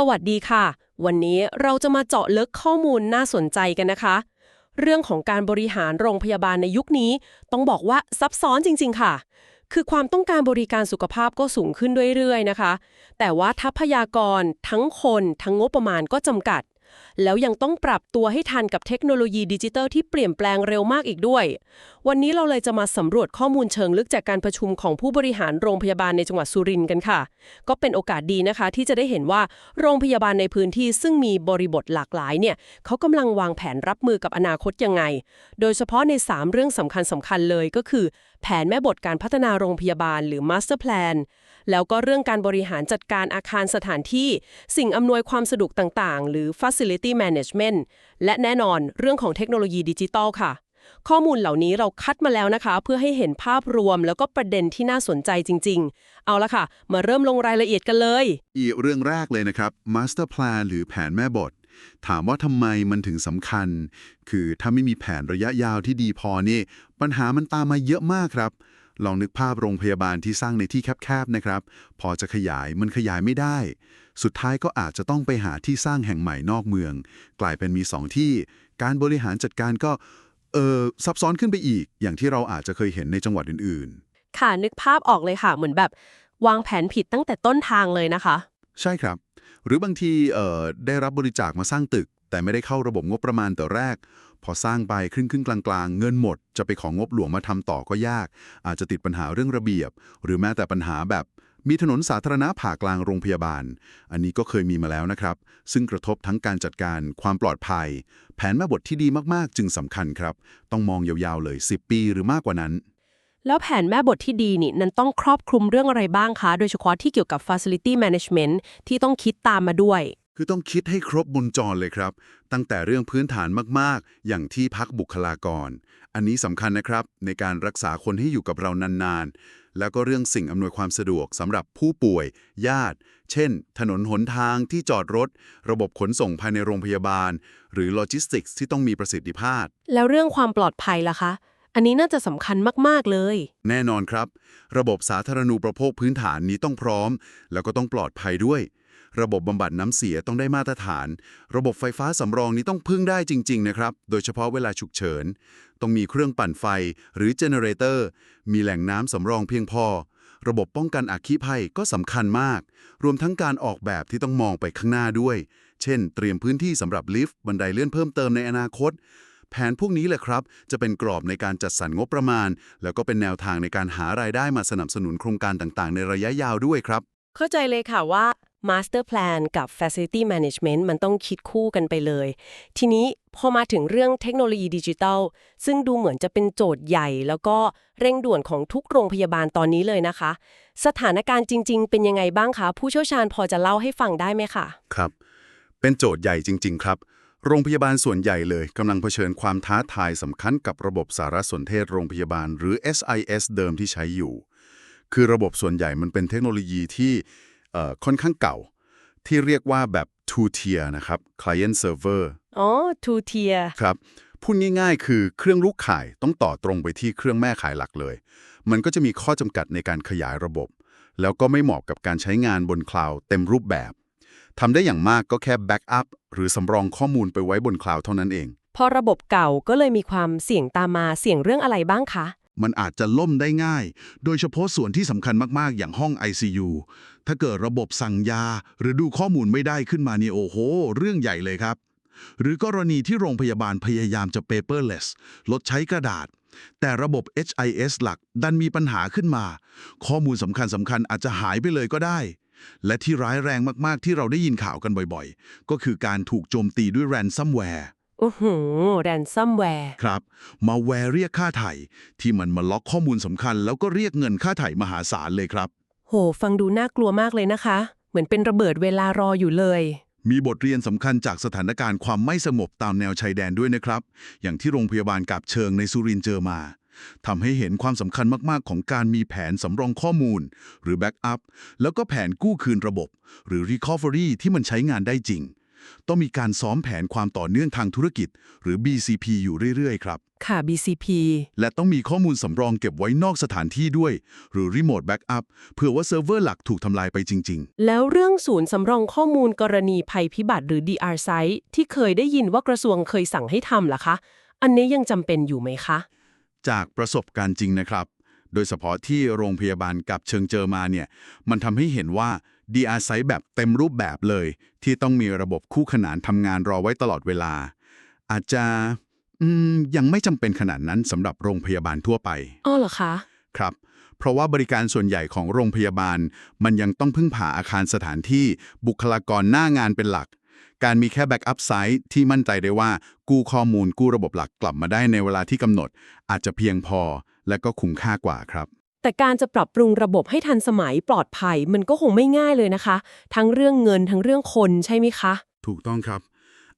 สวัสดีค่ะ วันนี้เราจะมาเจาะลึกข้อมูลน่าสนใจกันนะคะ เรื่องของการบริหารโรงพยาบาลในยุคนี้ ต้องบอกว่าซับซ้อนจริง ๆ ค่ะ คือความต้องการบริการสุขภาพก็สูงขึ้นเรื่อยๆนะคะ แต่ว่าทรัพยากร ทั้งคน ทั้งงบประมาณก็จำกัด แล้วยังต้องปรับตัวให้ทันกับเทคโนโลยีดิจิทัลที่เปลี่ยนแปลงเร็วมากอีกด้วย วันนี้เราเลยจะมาสำรวจข้อมูลเชิงลึกจากการประชุมของผู้บริหารโรงพยาบาลในจังหวัดสุรินทร์กันค่ะ ก็เป็นโอกาสดีนะคะ ที่จะได้เห็นว่าโรงพยาบาลในพื้นที่ซึ่งมีบริบทหลากหลายเนี่ยเขากำลังวางแผนรับมือกับอนาคตยังไง โดยเฉพาะใน 3 เรื่องสำคัญสำคัญเลยก็คือ แผนแม่บทการพัฒนาโรงพยาบาลหรือ Master Plan แล้วก็เรื่องการบริหารจัดการอาคารสถานที่ สิ่งอำนวยความสะดวกต่างๆ หรือ Facility Management และแน่นอนเรื่องของเทคโนโลยีดิจิทัลค่ะ ข้อมูลเหล่านี้เราคัดมาแล้วนะคะ เพื่อให้เห็นภาพรวมแล้วก็ประเด็นที่น่าสนใจจริง ๆ เอาละค่ะ มาเริ่มลงรายละเอียดกันเลย อีกเรื่องแรกเลยนะครับ Master Plan หรือแผนแม่บทถามว่าทำไมมันถึงสำคัญ คือถ้าไม่มีแผนระยะยาวที่ดีพอนี่ ปัญหามันตามมาเยอะมากครับ ลองนึกภาพโรงพยาบาลที่สร้างในที่แคบๆนะครับ พอจะขยายมันขยายไม่ได้ สุดท้ายก็อาจจะต้องไปหาที่สร้างแห่งใหม่นอกเมือง กลายเป็นมีสองที่ การบริหารจัดการก็เออซับซ้อนขึ้นไปอีก อย่างที่เราอาจจะเคยเห็นในจังหวัดอื่นๆ ค่ะนึกภาพออกเลยค่ะเหมือนแบบ วางแผนผิดตั้งแต่ต้นทางเลยนะคะ ใช่ครับ หรือบางทีเอ่อได้รับบริจาคมาสร้างตึก แต่ไม่ได้เข้าระบบงบประมาณแต่แรก พอสร้างไปครึ่งครึ่งๆกลางๆ เงินหมด จะไปของงบหลวงมาทำต่อก็ยาก อาจจะติดปัญหาเรื่องระเบียบ หรือแม้แต่ปัญหาแบบมีถนนสาธารณะผ่ากลางโรงพยาบาล อันนี้ก็เคยมีมาแล้วนะครับ ซึ่งกระทบทั้งการจัดการ ความปลอดภัย แผนแม่บทที่ดีมากๆ จึงสำคัญครับ ต้องมองยาวๆเลย 10 ปีหรือมากกว่านั้น แล้วแผนแม่บทที่ดีนี่นั้นต้องครอบคลุมเรื่องอะไรบ้างคะ โดยเฉพาะที่เกี่ยวกับ Facility Management ที่ต้องคิดตามมาด้วย คือต้องคิดให้ครบวงจรเลยครับ ตั้งแต่เรื่องพื้นฐานมากๆ อย่างที่พักบุคลากร อันนี้สำคัญนะครับ ในการรักษาคนให้อยู่กับเรานานๆ แล้วก็เรื่องสิ่งอำนวยความสะดวกสำหรับผู้ป่วย ญาติ เช่น ถนนหนทางที่จอดรถ ระบบขนส่งภายในโรงพยาบาล หรือโลจิสติกส์ที่ต้องมีประสิทธิภาพ แล้วเรื่องความปลอดภัยล่ะคะ อันนี้น่าจะสำคัญมากๆเลย แน่นอนครับ ระบบสาธารณูปโภคพื้นฐานนี้ต้องพร้อม แล้วก็ต้องปลอดภัยด้วย ระบบบำบัดน้ำเสียต้องได้มาตรฐาน ระบบไฟฟ้าสำรองนี้ต้องพึ่งได้จริง ๆ นะครับ โดยเฉพาะเวลาฉุกเฉิน ต้องมีเครื่องปั่นไฟหรือเจเนเรเตอร์ มีแหล่งน้ำสำรองเพียงพอ ระบบป้องกันอัคคีภัยก็สำคัญมาก รวมทั้งการออกแบบที่ต้องมองไปข้างหน้าด้วย เช่น เตรียมพื้นที่สำหรับลิฟต์บันไดเลื่อนเพิ่มเติมในอนาคต แผนพวกนี้แหละครับ จะเป็นกรอบในการจัดสรรงบประมาณ แล้วก็เป็นแนวทางในการหารายได้มาสนับสนุนโครงการต่างๆ ในระยะยาวด้วยครับ เข้าใจเลยค่ะว่า Master Plan กับ Facility Management มันต้องคิดคู่กันไปเลย ทีนี้พอมาถึงเรื่องเทคโนโลยีดิจิทัล ซึ่งดูเหมือนจะเป็นโจทย์ใหญ่ แล้วก็เร่งด่วนของทุกโรงพยาบาลตอนนี้เลยนะคะ สถานการณ์จริง ๆ เป็นยังไงบ้างคะ ผู้เชี่ยวชาญพอจะเล่าให้ฟังได้ไหมคะครับ เป็นโจทย์ใหญ่จริง ๆ ครับโรงพยาบาลส่วนใหญ่เลยกำลังเผชิญความท้าทายสำคัญกับระบบสารสนเทศโรงพยาบาลหรือ SIS เดิมที่ใช้อยู่ คือระบบส่วนใหญ่มันเป็นเทคโนโลยีที่ ค่อนข้างเก่า ที่เรียกว่าแบบ two tier นะครับ client server อ๋อ two tier ครับพูดง่ายๆ คือเครื่องลูกข่ายต้องต่อตรงไปที่เครื่องแม่ข่ายหลักเลย มันก็จะมีข้อจำกัดในการขยายระบบ แล้วก็ไม่เหมาะกับการใช้งานบนคลาวด์เต็มรูปแบบทำได้อย่างมากก็แค่แบ็กอัพหรือสำรองข้อมูลไปไว้บนคลาวด์เท่านั้นเอง พอระบบเก่าก็เลยมีความเสี่ยงตามมาเสี่ยงเรื่องอะไรบ้างคะ มันอาจจะล่มได้ง่าย โดยเฉพาะส่วนที่สำคัญมากๆ อย่างห้อง ICU ถ้าเกิดระบบสั่งยา หรือดูข้อมูลไม่ได้ขึ้นมาเนี่ยโอ้โห เรื่องใหญ่เลยครับ หรือกรณีที่โรงพยาบาลพยายามจะ paperless ลดใช้กระดาษ แต่ระบบ HIS หลักดันมีปัญหาขึ้นมา ข้อมูลสำคัญสำคัญอาจจะหายไปเลยก็ได้ และที่ร้ายแรงมากๆ ที่เราได้ยินข่าวกันบ่อยๆ ก็คือการถูกโจมตีด้วย ransomware โอ้โหแรนซัมแวร์ครับ มาแวร์เรียกค่าไถ่ที่มันมาล็อกข้อมูลสำคัญ แล้วก็เรียกเงินค่าไถ่มหาศาลเลยครับ โห ฟังดูน่ากลัวมากเลยนะคะ เหมือนเป็นระเบิดเวลารออยู่เลย มีบทเรียนสำคัญจากสถานการณ์ความไม่สงบตามแนวชายแดนด้วยนะครับ อย่างที่โรงพยาบาลกาบเชิงในสุรินทร์เจอมาทำให้เห็นความสำคัญมากๆ ของการมีแผนสำรองข้อมูล หรือแบ็กอัพแล้วก็แผนกู้คืนระบบ หรือ Recovery ที่มันใช้งานได้จริง ต้องมีการซ้อมแผนความต่อเนื่องทางธุรกิจ หรือ BCP อยู่เรื่อย ๆ ครับ ค่ะ BCP และต้องมีข้อมูลสำรองเก็บไว้นอกสถานที่ด้วย หรือ Remote Backup เผื่อว่าเซิร์ฟเวอร์หลักถูกทำลายไปจริงแล้วเรื่องศูนย์สำรองข้อมูลกรณีภัยพิบัติหรือ DR Site ที่เคยได้ยินว่ากระทรวงเคยสั่งให้ทำล่ะคะ อันนี้ยังจำเป็นอยู่ไหมคะๆจากประสบการณ์จริงนะครับ โดยเฉพาะที่โรงพยาบาลกับเชิงเจอมาเนี่ยมันทำให้เห็นว่า DR Site แบบเต็มรูปแบบเลย ที่ต้องมีระบบคู่ขนานทำงานรอไว้ตลอดเวลา อาจจะอืมยังไม่จำเป็นขนาดนั้นสำหรับโรงพยาบาลทั่วไปอ้อเหรอคะ ครับ เพราะว่าบริการส่วนใหญ่ของโรงพยาบาล มันยังต้องพึ่งพาอาคารสถานที่บุคลากรหน้างานเป็นหลัก การมีแค่แบ็กอัพไซต์ที่มั่นใจได้ว่ากู้ข้อมูลกู้ระบบหลักกลับมาได้ในเวลาที่กำหนด อาจจะเพียงพอและก็คุ้มค่ากว่าครับ แต่การจะปรับปรุงระบบให้ทันสมัยปลอดภัยมันก็คงไม่ง่ายเลยนะคะ ทั้งเรื่องเงินทั้งเรื่องคนใช่ไหมคะ ถูกต้องครับ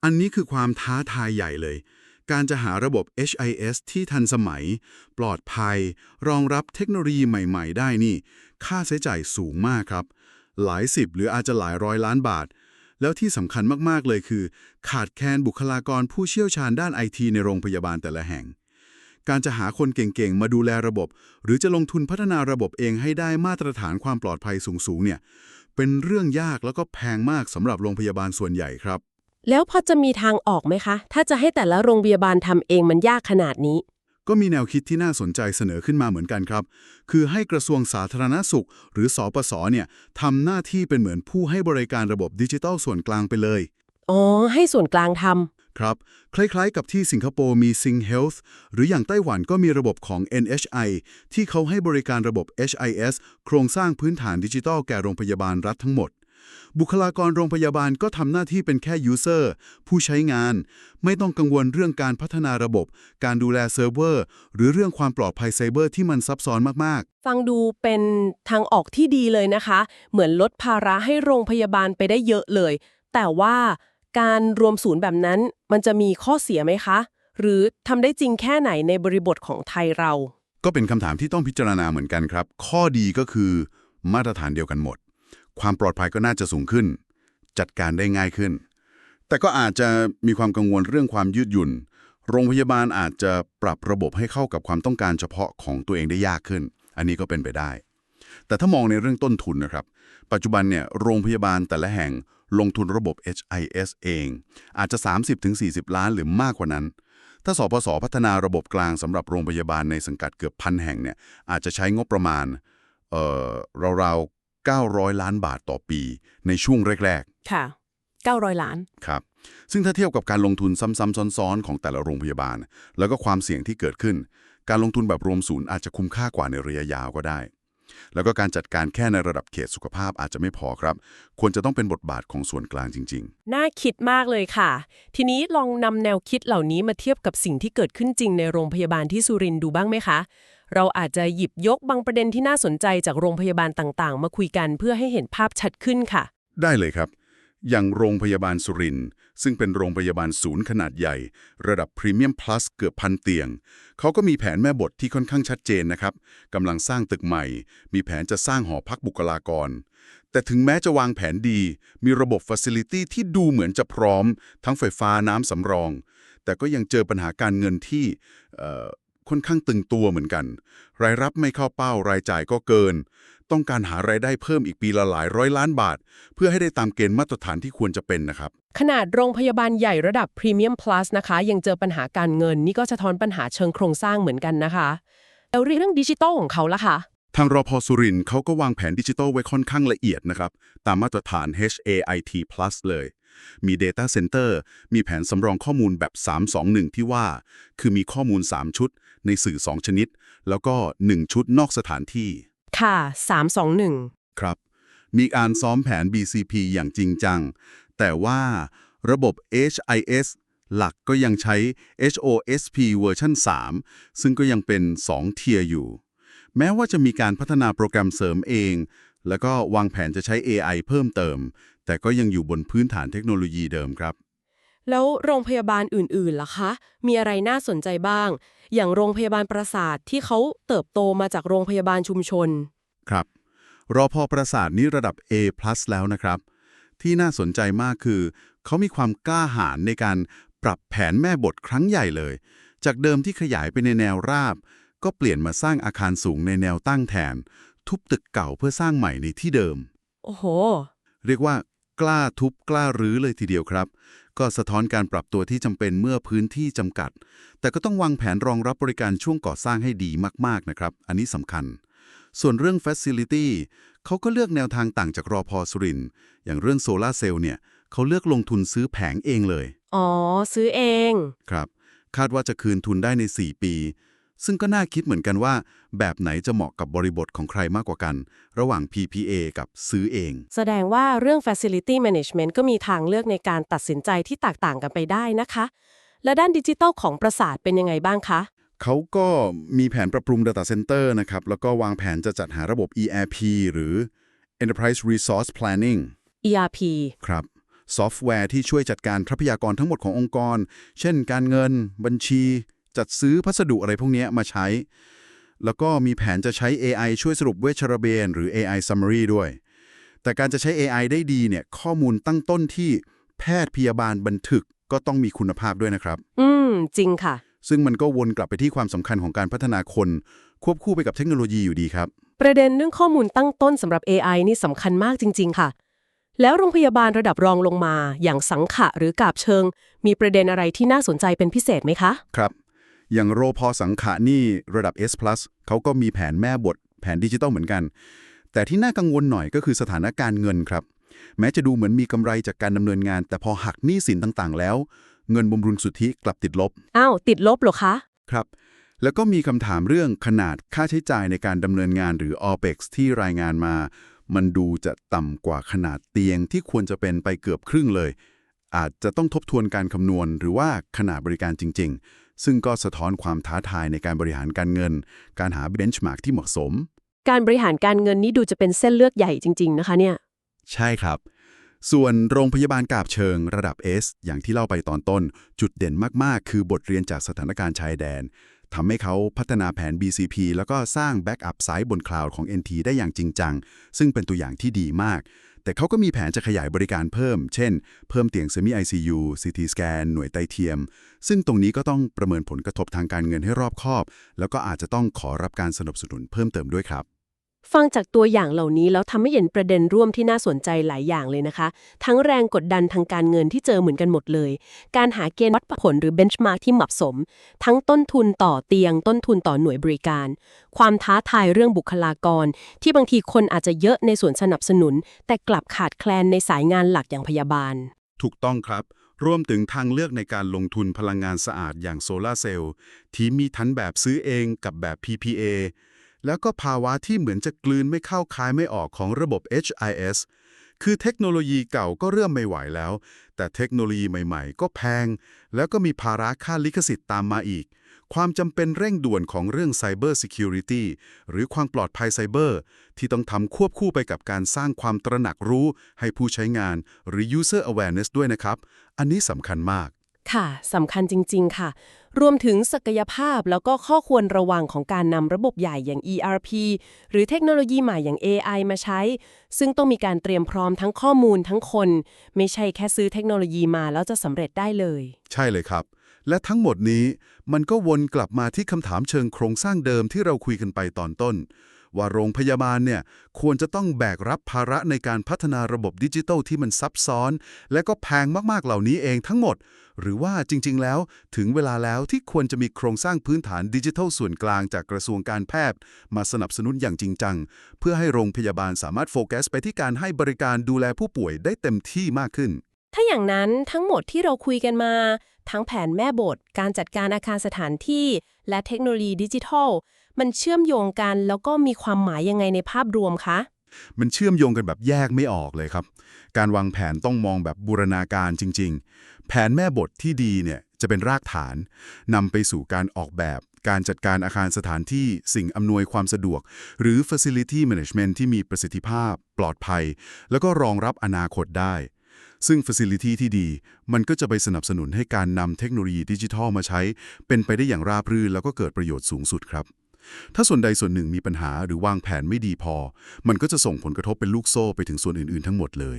อันนี้คือความท้าทายใหญ่เลย การจะหาระบบ HIS ที่ทันสมัย ปลอดภัย รองรับเทคโนโลยีใหม่ๆ ได้นี่ ค่าใช้จ่ายสูงมากครับ หลายสิบหรืออาจจะหลายร้อยล้านบาท แล้วที่สำคัญมากๆเลยคือ ขาดแคลนบุคลากรผู้เชี่ยวชาญด้านไอทีในโรงพยาบาลแต่ละแห่ง การจะหาคนเก่งๆ มาดูแลระบบ หรือจะลงทุนพัฒนาระบบเองให้ได้มาตรฐานความปลอดภัยสูงๆ เนี่ย เป็นเรื่องยากแล้วก็แพงมากสำหรับโรงพยาบาลส่วนใหญ่ครับ แล้วพอจะมีทางออกไหมคะ ถ้าจะให้แต่ละโรงพยาบาลทำเองมันยากขนาดนี้ ก็มีแนวคิดที่น่าสนใจเสนอขึ้นมาเหมือนกันครับ คือให้กระทรวงสาธารณสุข หรือสอปสเนี่ยทำหน้าที่เป็นเหมือนผู้ให้บริการระบบดิจิทัลส่วนกลางไปเลย อ๋อ ให้ส่วนกลางท ครับ คล้ายๆ กับที่สิงคโปร์มี Sing Health หรืออย่างไต้หวันก็มีระบบของ NHI ที่เขาให้บริการระบบ HIS โครงสร้างพื้นฐานดิจิทัลแก่โรงพยาบาลรัฐทั้งหมด บุคลากรโรงพยาบาลก็ทำหน้าที่เป็นแค่ user ผู้ใช้งาน ไม่ต้องกังวลเรื่องการพัฒนาระบบ การดูแลเซิร์ฟเวอร์ หรือเรื่องความปลอดภัยไซเบอร์ที่มันซับซ้อนมากๆ ฟังดูเป็นทางออกที่ดีเลยนะคะ เหมือนลดภาระให้โรงพยาบาลไปได้เยอะเลย แต่ว่า การรวมศูนย์แบบนั้น มันจะมีข้อเสียไหมคะ หรือทำได้จริงแค่ไหนในบริบทของไทยเรา ก็เป็นคำถามที่ต้องพิจารณาเหมือนกันครับ ข้อดีก็คือมาตรฐานเดียวกันหมด ความปลอดภัยก็น่าจะสูงขึ้น จัดการได้ง่ายขึ้น แต่ก็อาจจะมีความกังวลเรื่องความยืดหยุ่น โรงพยาบาลอาจจะปรับระบบให้เข้ากับความต้องการเฉพาะของตัวเองได้ยากขึ้น อันนี้ก็เป็นไปได้ แต่ถ้ามองในเรื่องต้นทุนนะครับ ปัจจุบันเนี่ยโรงพยาบาลแต่ละแห่งลงทุนระบบ HIS เอง อาจจะ 30-40 ล้านหรือมากกว่านั้น ถ้าสปสพัฒนาระบบกลางสำหรับโรงพยาบาลในสังกัดเกือบพันแห่งเนี่ยอาจจะใช้งบประมาณเอ่อราวๆ900 ล้านบาทต่อปี ในช่วงแรกค่ะ 900 ล้านๆครับ ซึ่งถ้าเทียบกับการลงทุนซ้ำๆซ้อนๆ ของแต่ละโรงพยาบาล แล้วก็ความเสี่ยงที่เกิดขึ้น การลงทุนแบบรวมศูนย์อาจจะคุ้มค่ากว่าในระยะยาวก็ได้ แล้วก็การจัดการแค่ในระดับเขตสุขภาพอาจจะไม่พอครับ ควรจะต้องเป็นบทบาทของส่วนกลางจริง ๆ น่าคิดมากเลยค่ะ ทีนี้ลองนำแนวคิดเหล่านี้มาเทียบกับสิ่งที่เกิดขึ้นจริงในโรงพยาบาลที่สุรินทร์ดูบ้างไหมคะ เราอาจจะหยิบยกบางประเด็นที่น่าสนใจจากโรงพยาบาลต่างๆ มาคุยกันเพื่อให้เห็นภาพชัดขึ้นค่ะ ได้เลยครับ อย่างโรงพยาบาลสุรินทร์ซึ่งเป็นโรงพยาบาลศูนย์ขนาดใหญ่ ระดับพรีเมียมพลัสเกือบพันเตียง เขาก็มีแผนแม่บทที่ค่อนข้างชัดเจนนะครับกำลังสร้างตึกใหม่ มีแผนจะสร้างหอพักบุคลากร แต่ถึงแม้จะวางแผนดี มีระบบฟัซิลิตี้ที่ดูเหมือนจะพร้อม ทั้งไฟฟ้าน้ำสำรอง แต่ก็ยังเจอปัญหาการเงินที่ค่อนข้างตึงตัวเหมือนกัน รายรับไม่เข้าเป้ารายจ่ายก็เกิน ต้องการหารายได้เพิ่มอีกปีละหลายร้อยล้านบาท เพื่อให้ได้ตามเกณฑ์มาตรฐานที่ควรจะเป็นนะครับ ขนาดโรงพยาบาลใหญ่ระดับพรีเมียมพลัสนะคะ ยังเจอปัญหาการเงิน นี่ก็สะท้อนปัญหาเชิงโครงสร้างเหมือนกันนะคะแล้วเรื่องดิจิตอลของเขาล่ะคะทางรอพอสุรินทร์เขาก็วางแผนดิจิทัลไว้ค่อนข้างละเอียดนะครับ ตามมาตรฐาน HAIT Plus เลย มี Data Center มีแผนสำรองข้อมูลแบบ 321 ที่ว่า คือมีข้อมูล 3 ชุด ในสื่อ 2 ชนิด แล้วก็ 1 ชุดนอกสถานที่ ค่ะ 321 ครับ มีการซ้อมแผน BCP อย่างจริงจัง แต่ว่าระบบ HIS หลักก็ยังใช้ HOSP เวอร์ชัน3 ซึ่งก็ยังเป็น 2 เทียร์อยู่ แม้ว่าจะมีการพัฒนาโปรแกรมเสริมเอง แล้วก็วางแผนจะใช้ AI เพิ่มเติม แต่ก็ยังอยู่บนพื้นฐานเทคโนโลยีเดิมครับ แล้วโรงพยาบาลอื่นๆล่ะคะ มีอะไรน่าสนใจบ้าง อย่างโรงพยาบาลประสาทที่เขาเติบโตมาจากโรงพยาบาลชุมชน ครับ รอพอประสาทนี้ระดับ A+ แล้วนะครับ ที่น่าสนใจมากคือ เขามีความกล้าหาญในการปรับแผนแม่บทครั้งใหญ่เลย จากเดิมที่ขยายไปในแนวราบ ก็เปลี่ยนมาสร้างอาคารสูงในแนวตั้งแทน ทุบตึกเก่าเพื่อสร้างใหม่ในที่เดิม โอ้โห เรียกว่ากล้าทุบกล้ารื้อเลยทีเดียวครับ ก็สะท้อนการปรับตัวที่จำเป็นเมื่อพื้นที่จำกัด แต่ก็ต้องวางแผนรองรับบริการช่วงก่อสร้างให้ดีมากๆนะครับ อันนี้สำคัญ ส่วนเรื่อง Facility เขาก็เลือกแนวทางต่างจากรอพอสุรินทร์อย่างเรื่องโซลาร์เซลล์เนี่ยเขาเลือกลงทุนซื้อแผงเองเลย อ๋อ ซื้อเอง ครับ คาดว่าจะคืนทุนได้ใน 4 ปี ซึ่งก็น่าคิดเหมือนกันว่า แบบไหนจะเหมาะกับบริบทของใครมากกว่ากัน ระหว่าง PPA กับซื้อเอง แสดงว่าเรื่อง Facility Management ก็มีทางเลือกในการตัดสินใจที่แตกต่างกันไปได้นะคะ และด้านดิจิทัลของปราสาทเป็นยังไงบ้างคะ เขาก็มีแผนปรับปรุง Data Center นะครับ แล้วก็วางแผนจะจัดหาระบบ ERP หรือ Enterprise Resource Planning ERP ครับซอฟต์แวร์ที่ช่วยจัดการทรัพยากรทั้งหมดขององค์กร เช่นการเงิน บัญชี จัดซื้อพัสดุอะไรพวกเนี้ยมาใช้ แล้วก็มีแผนจะใช้ AI ช่วยสรุปเวชระเบนหรือ AI Summary ด้วย แต่การจะใช้ AI ได้ดีเนี่ยข้อมูลตั้งต้นที่แพทย์พยาบาลบันทึกก็ต้องมีคุณภาพด้วยนะครับ อืม จริงค่ะ ซึ่งมันก็วนกลับไปที่ความสำคัญของการพัฒนาคน ควบคู่ไปกับเทคโนโลยีอยู่ดีครับ ประเด็นเรื่องข้อมูลตั้งต้นสำหรับ AI นี่สำคัญมากจริง ๆ ค่ะ แล้วโรงพยาบาลระดับรองลงมา อย่างสังขะหรือกาบเชิง มีประเด็นอะไรที่น่าสนใจเป็นพิเศษไหมคะ ครับ อย่างโรพอสังขะนี่ระดับ S+ เขาก็มีแผนแม่บทแผนดิจิตอลเหมือนกัน แต่ที่น่ากังวลหน่อยก็คือสถานการณ์เงินครับ แม้จะดูเหมือนมีกำไรจากการดำเนินงาน แต่พอหักหนี้สินต่างๆ แล้ว เงินบำรุงสุทธิกลับติดลบ อ้าวติดลบเหรอคะ ครับ แล้วก็มีคำถามเรื่องขนาดค่าใช้จ่ายในการดำเนินงานหรือ OPEX ที่รายงานมา มันดูจะต่ำกว่าขนาดเตียงที่ควรจะเป็นไปเกือบครึ่งเลย อาจจะต้องทบทวนการคำนวณหรือว่าขนาดบริการจริง ๆ ซึ่งก็สะท้อนความท้าทายในการบริหารการเงิน การหาเบนช์มาร์กที่เหมาะสม การบริหารการเงินนี่ดูจะเป็นเส้นเลือดใหญ่จริง ๆ นะคะเนี่ย ใช่ครับ ส่วนโรงพยาบาลกาบเชิงระดับ S อย่างที่เล่าไปตอนต้น จุดเด่นมากๆ คือบทเรียนจากสถานการณ์ชายแดนทำให้เขาพัฒนาแผน BCP แล้วก็สร้างแบ็กอัพไซต์บนคลาวด์ของ NT ได้อย่างจริงจัง ซึ่งเป็นตัวอย่างที่ดีมาก แต่เขาก็มีแผนจะขยายบริการเพิ่ม เช่น เพิ่มเตียง Semi ICU CT Scan หน่วยไตเทียม ซึ่งตรงนี้ก็ต้องประเมินผลกระทบทางการเงินให้รอบคอบ แล้วก็อาจจะต้องขอรับการสนับสนุนเพิ่มเติมด้วยครับ ฟังจากตัวอย่างเหล่านี้แล้วทำให้เห็นประเด็นร่วมที่น่าสนใจหลายอย่างเลยนะคะ ทั้งแรงกดดันทางการเงินที่เจอเหมือนกันหมดเลย การหาเกณฑ์วัดผลหรือเบนช์มาร์กที่เหมาะสม ทั้งต้นทุนต่อเตียง ต้นทุนต่อหน่วยบริการ ความท้าทายเรื่องบุคลากร ที่บางทีคนอาจจะเยอะในส่วนสนับสนุน แต่กลับขาดแคลนในสายงานหลักอย่างพยาบาล ถูกต้องครับ รวมถึงทางเลือกในการลงทุนพลังงานสะอาดอย่างโซลาร์เซลล์ที่มีทั้งแบบซื้อเองกับแบบ PPA แล้วก็ภาวะที่เหมือนจะกลืนไม่เข้าคายไม่ออกของระบบ HIS คือเทคโนโลยีเก่าก็เริ่มไม่ไหวแล้ว แต่เทคโนโลยีใหม่ๆ ก็แพง แล้วก็มีภาระค่าลิขสิทธิ์ตามมาอีก ความจำเป็นเร่งด่วนของเรื่อง Cyber Security หรือความปลอดภัยไซเบอร์ ที่ต้องทำควบคู่ไปกับการสร้างความตระหนักรู้ให้ผู้ใช้งานหรือ User Awareness ด้วยนะครับ อันนี้สำคัญมาก ค่ะสำคัญจริง ๆ ค่ะ รวมถึงศักยภาพแล้วก็ข้อควรระวังของการนำระบบใหญ่อย่าง ERP หรือเทคโนโลยีใหม่อย่าง AI มาใช้ ซึ่งต้องมีการเตรียมพร้อมทั้งข้อมูลทั้งคน ไม่ใช่แค่ซื้อเทคโนโลยีมาแล้วจะสำเร็จได้เลย ใช่เลยครับ และทั้งหมดนี้มันก็วนกลับมาที่คำถามเชิงโครงสร้างเดิมที่เราคุยกันไปตอนต้น ว่าโรงพยาบาลเนี่ยควรจะต้องแบกรับภาระในการพัฒนาระบบดิจิทัลที่มันซับซ้อน และก็แพงมากๆเหล่านี้เองทั้งหมด หรือว่าจริง ๆ แล้วถึงเวลาแล้วที่ควรจะมีโครงสร้างพื้นฐานดิจิทัลส่วนกลางจากกระทรวงการแพทย์ มาสนับสนุนอย่างจริงจัง เพื่อให้โรงพยาบาลสามารถโฟกัสไปที่การให้บริการดูแลผู้ป่วยได้เต็มที่มากขึ้น ถ้าอย่างนั้นทั้งหมดที่เราคุยกันมาทั้งแผนแม่บท การจัดการอาคารสถานที่ และเทคโนโลยีดิจิทัล มันเชื่อมโยงกันแล้วก็มีความหมายยังไงในภาพรวมคะมันเชื่อมโยงกันแบบแยกไม่ออกเลยครับ การวางแผนต้องมองแบบบูรณาการจริง ๆ แผนแม่บทที่ดีเนี่ยจะเป็นรากฐานนำไปสู่การออกแบบ การจัดการอาคารสถานที่สิ่งอำนวยความสะดวก หรือ Facility Management ที่มีประสิทธิภาพ ปลอดภัย แล้วก็รองรับอนาคตได้ ซึ่ง Facility ที่ดี มันก็จะไปสนับสนุนให้การนำเทคโนโลยีดิจิทัลมาใช้ เป็นไปได้อย่างราบรื่นแล้วก็เกิดประโยชน์สูงสุดครับ ถ้าส่วนใดส่วนหนึ่งมีปัญหาหรือวางแผนไม่ดีพอ มันก็จะส่งผลกระทบเป็นลูกโซ่ไปถึงส่วนอื่นๆ ทั้งหมดเลย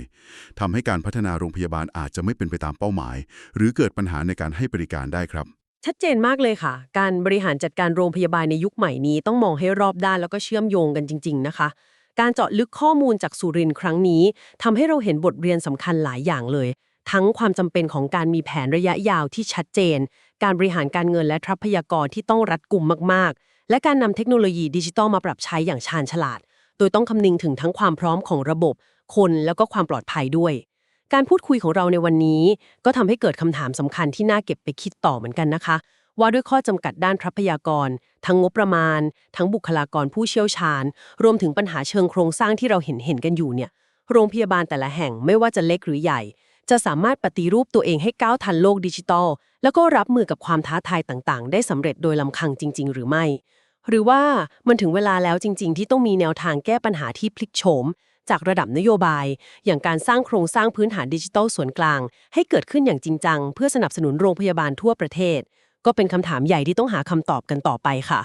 ทำให้การพัฒนาโรงพยาบาลอาจจะไม่เป็นไปตามเป้าหมาย หรือเกิดปัญหาในการให้บริการได้ครับ ชัดเจนมากเลยค่ะ การบริหารจัดการโรงพยาบาลในยุคใหม่นี้ต้องมองให้รอบด้านแล้วก็เชื่อมโยงกันจริง ๆ นะคะการเจาะลึกข้อมูลจากสุรินทร์ครั้งนี้ทำให้เราเห็นบทเรียนสำคัญหลายอย่างเลย ทั้งความจำเป็นของการมีแผนระยะยาวที่ชัดเจน การบริหารการเงินและทรัพยากรที่ต้องรัดกุมมากๆ และการนำเทคโนโลยีดิจิทัลมาปรับใช้อย่างชาญฉลาด โดยต้องคำนึงถึงทั้งความพร้อมของระบบ คนแล้วก็ความปลอดภัยด้วย การพูดคุยของเราในวันนี้ ก็ทำให้เกิดคำถามสำคัญที่น่าเก็บไปคิดต่อเหมือนกันนะคะ ว่าด้วยข้อจำกัดด้านทรัพยากร ทั้งงบประมาณ ทั้งบุคลากรผู้เชี่ยวชาญ รวมถึงปัญหาเชิงโครงสร้างที่เราเห็นเห็นกันอยู่เนี่ยโรงพยาบาลแต่ละแห่งไม่ว่าจะเล็กหรือใหญ่ จะสามารถปฏิรูปตัวเองให้ก้าวทันโลกดิจิทัลแล้วก็รับมือกับความท้าทายต่างๆ ได้สำเร็จโดยลำพังจริง ๆ หรือไม่ หรือว่ามันถึงเวลาแล้วจริง ๆ ที่ต้องมีแนวทางแก้ปัญหาที่พลิกโฉม จากระดับนโยบาย อย่างการสร้างโครงสร้างพื้นฐานดิจิทัลส่วนกลาง ให้เกิดขึ้นอย่างจริงจัง เพื่อสนับสนุนโรงพยาบาลทั่วประเทศ ก็เป็นคำถามใหญ่ที่ต้องหาคำตอบกันต่อไปค่ะ